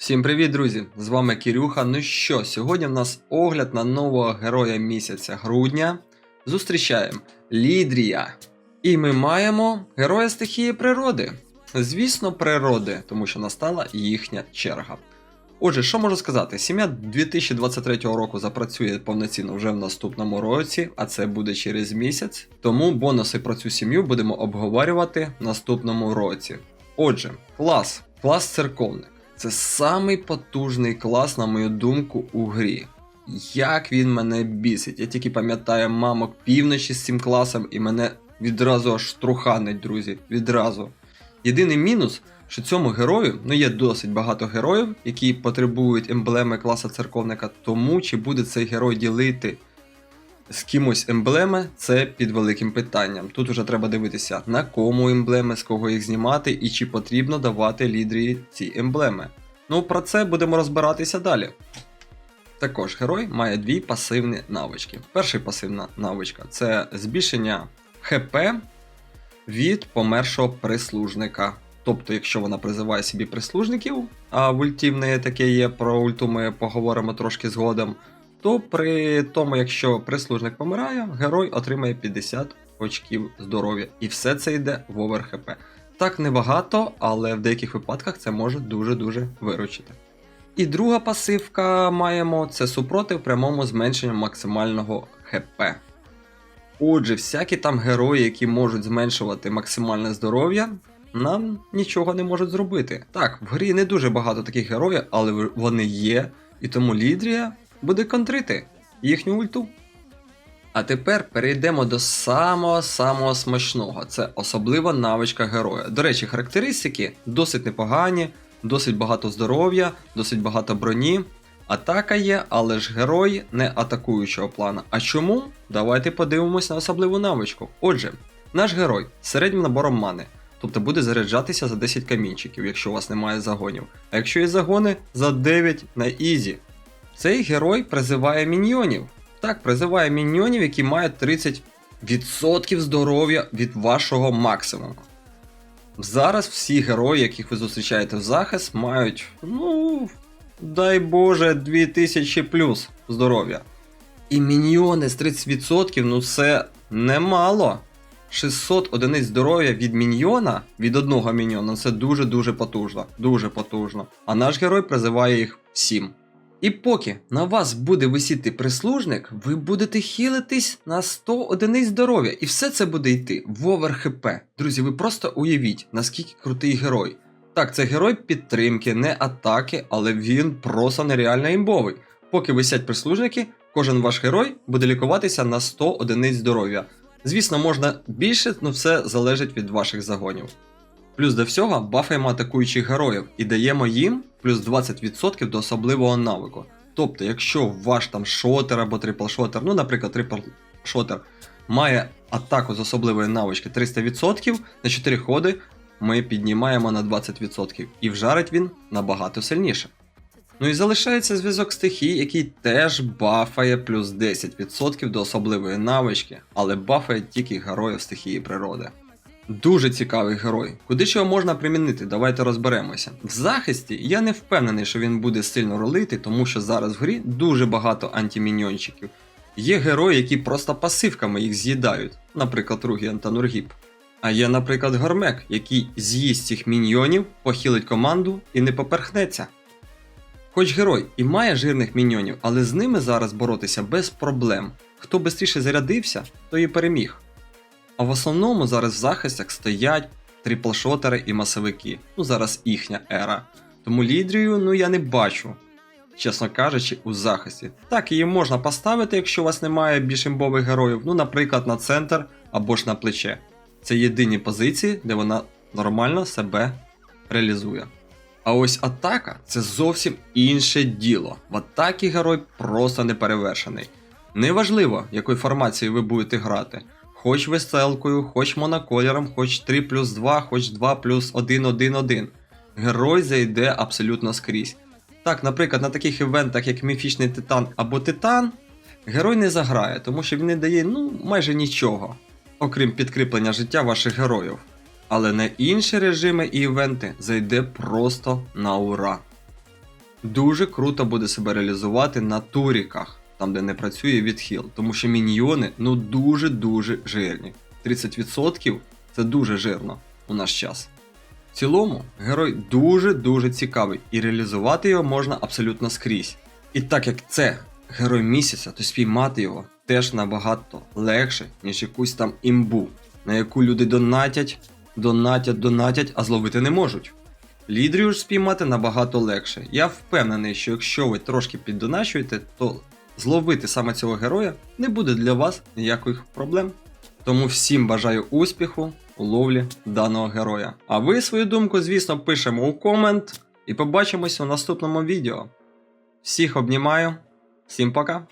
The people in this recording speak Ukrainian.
Всім привіт, друзі! З вами Кирюха. Ну що, сьогодні в нас огляд на нового героя місяця грудня. Зустрічаємо Лідрія. І ми маємо героя стихії природи. Звісно, природи, тому що настала їхня черга. Отже, що можу сказати? Сім'я 2023 року запрацює повноцінно вже в наступному році, а це буде через місяць. Тому бонуси про цю сім'ю будемо обговорювати в наступному році. Отже, клас, клас церковник. Це самий потужний клас, на мою думку, у грі. Як він мене бісить. Я тільки пам'ятаю мамок півночі з цим класом, і мене відразу аж труханить, друзі. Відразу. Єдиний мінус, що цьому герою, ну є досить багато героїв, які потребують емблеми класа церковника, тому чи буде цей герой ділити з кимось емблеми, це під великим питанням. Тут вже треба дивитися, на кому емблеми, з кого їх знімати і чи потрібно давати лідері ці емблеми. Ну, про це будемо розбиратися далі. Також герой має дві пасивні навички. Перша пасивна навичка це збільшення ХП від помершого прислужника. Тобто, якщо вона призиває собі прислужників, а в ульті в неї таке є, про ульту ми поговоримо трошки згодом, то при тому, якщо прислужник помирає, герой отримає 50 очків здоров'я. І все це йде в овер ХП. Так небагато, але в деяких випадках це може дуже-дуже виручити. І друга пасивка маємо це супротив прямому зменшенню максимального ХП. Отже, всякі там герої, які можуть зменшувати максимальне здоров'я, нам нічого не можуть зробити. Так, в грі не дуже багато таких героїв, але вони є, і тому Лідрія буде контрити їхню ульту. А тепер перейдемо до самого-самого смачного. Це особлива навичка героя. До речі, характеристики досить непогані, досить багато здоров'я, досить багато броні. Атака є, але ж герой не атакуючого плана. А чому? Давайте подивимось на особливу навичку. Отже, наш герой середнім набором мани, тобто буде заряджатися за 10 камінчиків, якщо у вас немає загонів. А якщо є загони, за 9 на ізі. Цей герой призиває міньйонів. Так, призиває міньйонів, які мають 30% здоров'я від вашого максимуму. Зараз всі герої, яких ви зустрічаєте в захист, мають, ну, дай Боже, 2000 плюс здоров'я. І міньйони з 30%, ну це немало. 600 одиниць здоров'я від міньйона, від одного міньйона, це дуже-дуже потужно. Дуже потужно. А наш герой призиває їх всім. І поки на вас буде висіти прислужник, ви будете хілитись на 100 одиниць здоров'я. І все це буде йти в овер ХП. Друзі, ви просто уявіть, наскільки крутий герой. Так, це герой підтримки, не атаки, але він просто нереально імбовий. Поки висять прислужники, кожен ваш герой буде лікуватися на 100 одиниць здоров'я. Звісно, можна більше, але все залежить від ваших загонів. Плюс до всього бафаємо атакуючих героїв і даємо їм плюс 20% до особливого навику. Тобто, якщо ваш там шотер або трипл шотер, ну, наприклад, трипл шотер має атаку з особливої навички 300%, на 4 ходи ми піднімаємо на 20%, і вжарить він набагато сильніше. Ну і залишається зв'язок стихій, який теж бафає плюс 10% до особливої навички, але бафає тільки героїв стихії природи. Дуже цікавий герой. Куди ж його можна примінити? Давайте розберемося. В захисті я не впевнений, що він буде сильно ролити, тому що зараз в грі дуже багато антиміньйончиків. Є герої, які просто пасивками їх з'їдають, наприклад, Ругіан та Нургіп. А є, наприклад, Гормек, який з'їсть цих міньйонів, похилить команду і не поперхнеться. Хоч герой і має жирних міньйонів, але з ними зараз боротися без проблем. Хто швидше зарядився, той і переміг. А в основному зараз в захистях стоять триплшотери і масовики. Ну зараз їхня ера. Тому лідрію ну я не бачу, чесно кажучи, у захисті. Так, її можна поставити, якщо у вас немає більш імбових героїв, ну, наприклад, на центр або ж на плече. Це єдині позиції, де вона нормально себе реалізує. А ось атака це зовсім інше діло. В атакі герой просто неперевершений. Неважливо, якою формацією ви будете грати. Хоч веселкою, хоч моноколером, хоч 3 плюс 2, хоч 2 плюс 1, 1, 1. Герой зайде абсолютно скрізь. Так, наприклад, на таких івентах, як міфічний титан або титан, герой не заграє, тому що він не дає ну, майже нічого, окрім підкріплення життя ваших героїв. Але на інші режими і івенти зайде просто на ура. дуже круто буде себе реалізувати на туріках, там де не працює відхил, тому що міньйони ну дуже-дуже жирні. 30% це дуже жирно у наш час. В цілому, герой дуже-дуже цікавий, і реалізувати його можна абсолютно скрізь. І так як це герой місяця, то спіймати його теж набагато легше, ніж якусь там імбу, на яку люди донатять, донатять, донатять, а зловити не можуть. Лідрію ж спіймати набагато легше. Я впевнений, що якщо ви трошки піддоначуєте, то зловити саме цього героя не буде для вас ніяких проблем. Тому всім бажаю успіху у ловлі даного героя. А ви свою думку, звісно, пишемо у комент і побачимось у наступному відео. Всіх обнімаю, всім пока!